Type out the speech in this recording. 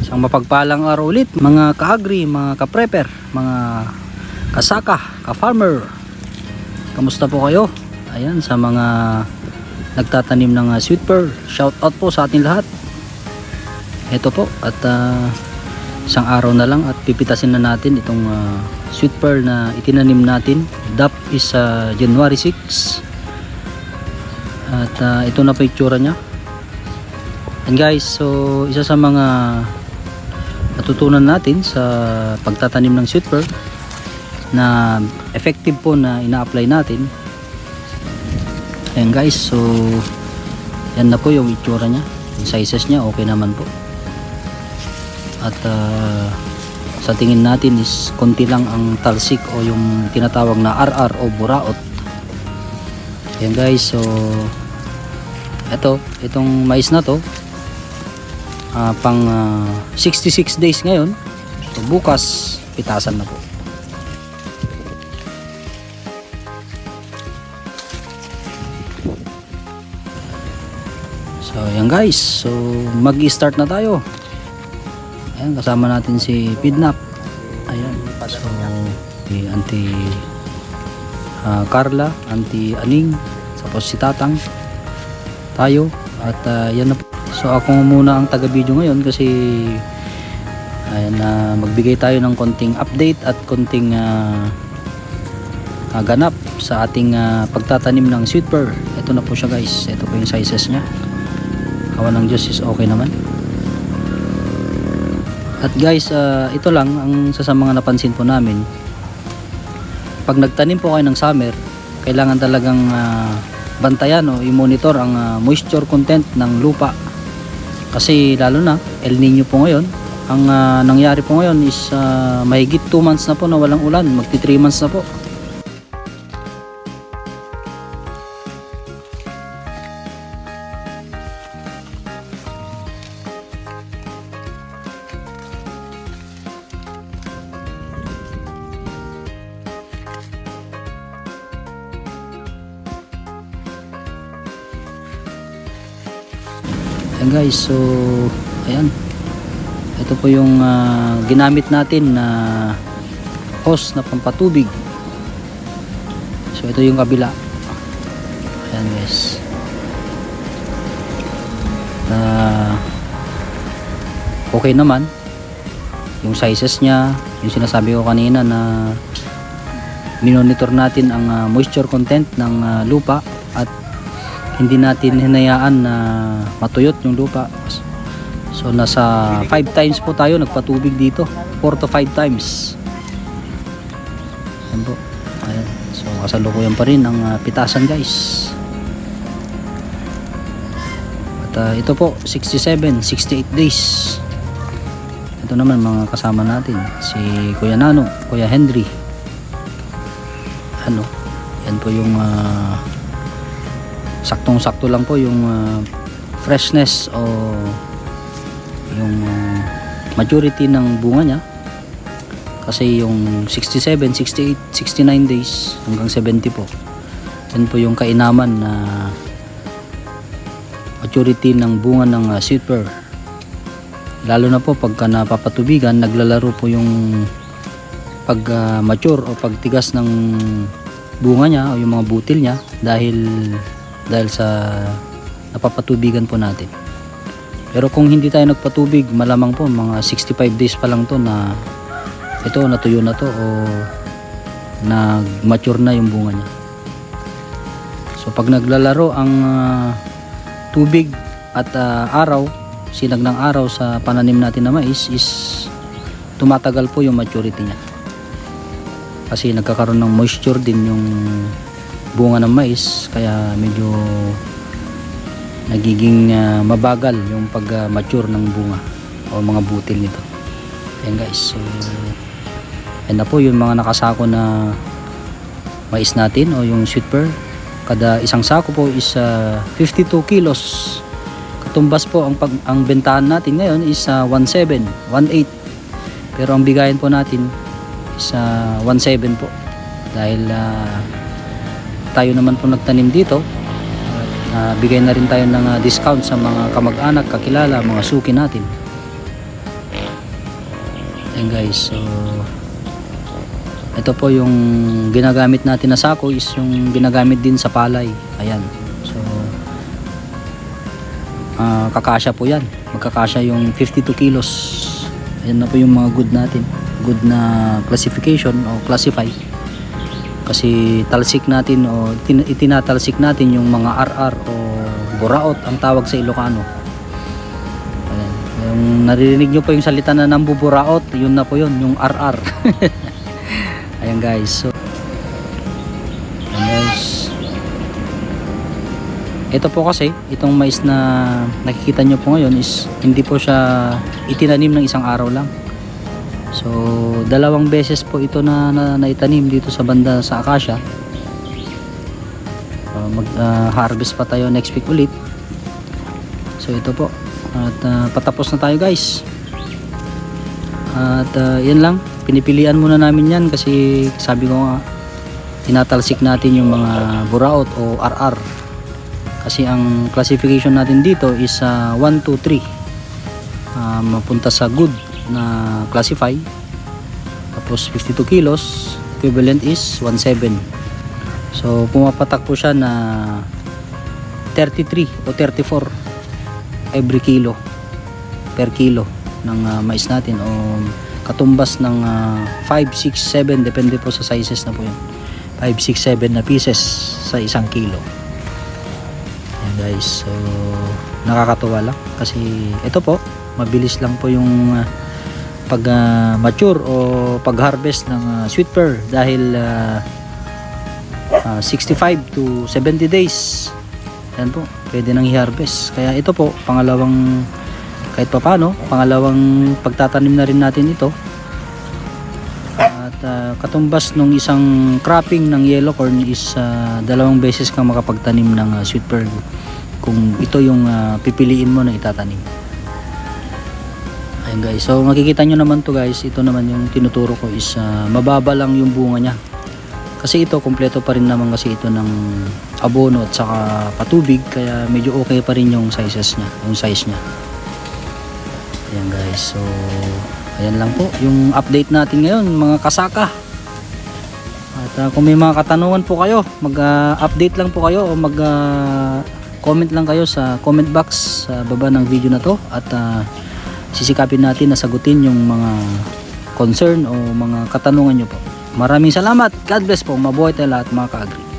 Isang mapagpalang araw ulit mga ka-agri, mga ka-prepper, mga kasaka, ka-farmer. Kamusta po kayo? Ayan sa mga nagtatanim ng uh, sweet pearl. Shout out po sa ating lahat. Ito po at ah, isang araw na lang at pipitasin na natin itong ah, sweet pearl na itinanim natin. DAP is ah, January 6. At ah, ito na po itsura niya. And guys, so isa sa mga natutunan natin sa pagtatanim ng sweet pearl na effective po na ina-apply natin. Ayan guys, so yan na po yung itsura niya. Yung sizes niya, okay naman po. At ah, sa tingin natin is konti lang ang talsik o yung tinatawag na RR o buraot. Ayan guys, so eto, itong mais na to ah, pang ah, 66 days ngayon. So bukas pitasan na po. So ayan guys, so mag-start na tayo. Ayan, kasama natin si Pidnap. Ayan, so si Auntie ah, Carla, Auntie Aning, tapos si Tatang, tayo, at ah, yan na po. So ako muna ang taga-video ngayon kasi ayan na magbigay tayo ng konting update at konting ah, ah, ganap sa ating ah, pagtatanim ng sweet pear. Ito na po siya guys. Ito po yung sizes niya. Kawan ng Diyos is okay naman. At guys, ah, ito lang ang isa sa mga napansin po namin. Pag nagtanim po kayo ng summer, kailangan talagang ah, bantayan o i-monitor ang ah, moisture content ng lupa. Kasi lalo na El Nino po ngayon, ang ah, nangyari po ngayon is ah, mahigit 2 months na po na walang ulan, magti 3 months na po. Ayan guys, so ayan. Ito po yung ah, ginamit natin na hose na pampatubig. So ito yung kabila. Ayan guys. Ah, okay naman. Yung sizes niya, yung sinasabi ko kanina na minonitor natin ang ah, moisture content ng ah, lupa hindi natin hinayaan na matuyot yung lupa. So nasa 5 times po tayo nagpatubig dito. 4 to 5 times. Ayan po. Ayan. So kasalukuyan pa rin ang ah, pitasan guys. At ah, ito po 67, 68 days. Ito naman mga kasama natin si Kuya Nano, Kuya Henry. Ano? Yan po yung ah, saktong-sakto lang po yung ah, freshness o yung ah, majority ng bunga niya. Kasi yung 67, 68, 69 days hanggang 70 po. Yan po yung kainaman na maturity ng bunga ng uh, sweet pear. Lalo na po pagka napapatubigan naglalaro po yung pag ah, mature o pagtigas ng bunga niya o yung mga butil niya dahil dahil sa napapatubigan po natin. Pero kung hindi tayo nagpatubig, malamang po mga 65 days pa lang to na ito natuyo na to o nag-mature na yung bunga niya. So pag naglalaro ang ah, tubig at ah, araw, sinag ng araw sa pananim natin na mais is tumatagal po yung maturity niya. Kasi nagkakaroon ng moisture din yung bunga ng mais kaya medyo nagiging ah, mabagal yung pag-mature ng bunga o mga butil nito. Ayan guys, so yan na po yung mga nakasako na mais natin o yung sweet pear. Kada isang sako po is ah, 52 kilos. Katumbas po ang pag ang bentahan natin ngayon is ah, 17, 18. Pero ang bigayan po natin is ah, 17 po. Dahil ah, tayo naman po nagtanim dito Ah, bigay na rin tayo ng ah, discount sa mga kamag-anak, kakilala, mga suki natin. Ayan guys, so ito po yung ginagamit natin na sako is yung ginagamit din sa palay. Ayan. So ah, kakasya po yan. Magkakasya yung 52 kilos. Ayan na po yung mga good natin. Good na classification o classify. Kasi talsik natin o tin- itinatalsik natin yung mga RR o buraot ang tawag sa Ilocano. Ayan. Yung naririnig nyo po yung salita na nambuburaot, yun na po yun, yung RR. Ayan guys, so Ayan. Ito po kasi, itong mais na nakikita nyo po ngayon is hindi po siya itinanim ng isang araw lang. So, dalawang beses po ito na, na naitanim dito sa banda sa Acacia. Uh, mag-harvest pa tayo next week ulit. So, ito po. At ah, patapos na tayo guys. At ah, yan lang. Pinipilian muna namin yan kasi sabi ko nga, tinatalsik natin yung mga buraot o RR. Kasi ang classification natin dito is ah, 1, 2, 3. Ah, mapunta sa good na classify. Tapos 52 kilos, equivalent is 17. So pumapatak po siya na 33 o 34 every kilo per kilo ng ah, mais natin o katumbas ng ah, 5, 6, 7 depende po sa sizes na po yun 5, 6, 7 na pieces sa isang kilo Ayan guys so nakakatuwa lang kasi ito po mabilis lang po yung ah, pag ah, o pag harvest ng ah, sweet pear dahil ah, ah, 65 to 70 days. Yan po pwede nang i-harvest. Kaya ito po pangalawang kahit pa paano pangalawang pagtatanim na rin natin ito. At ah, katumbas nung isang cropping ng yellow corn is ah, dalawang beses kang makapagtanim ng ah, sweet pear. Kung ito yung ah, pipiliin mo na itatanim Ayan guys, so makikita nyo naman to guys, ito naman yung tinuturo ko is ah, mababa lang yung bunga niya. Kasi ito, kompleto pa rin naman kasi ito ng abono at saka patubig, kaya medyo okay pa rin yung sizes niya, yung size niya. Ayan guys, so ayan lang po, yung update natin ngayon mga kasaka. At ah, kung may mga katanungan po kayo, mag-update lang po kayo o mag ah, comment lang kayo sa comment box sa baba ng video na to at ah, sisikapin natin na sagutin yung mga concern o mga katanungan nyo po. Maraming salamat. God bless po. Mabuhay tayo lahat mga ka-agri.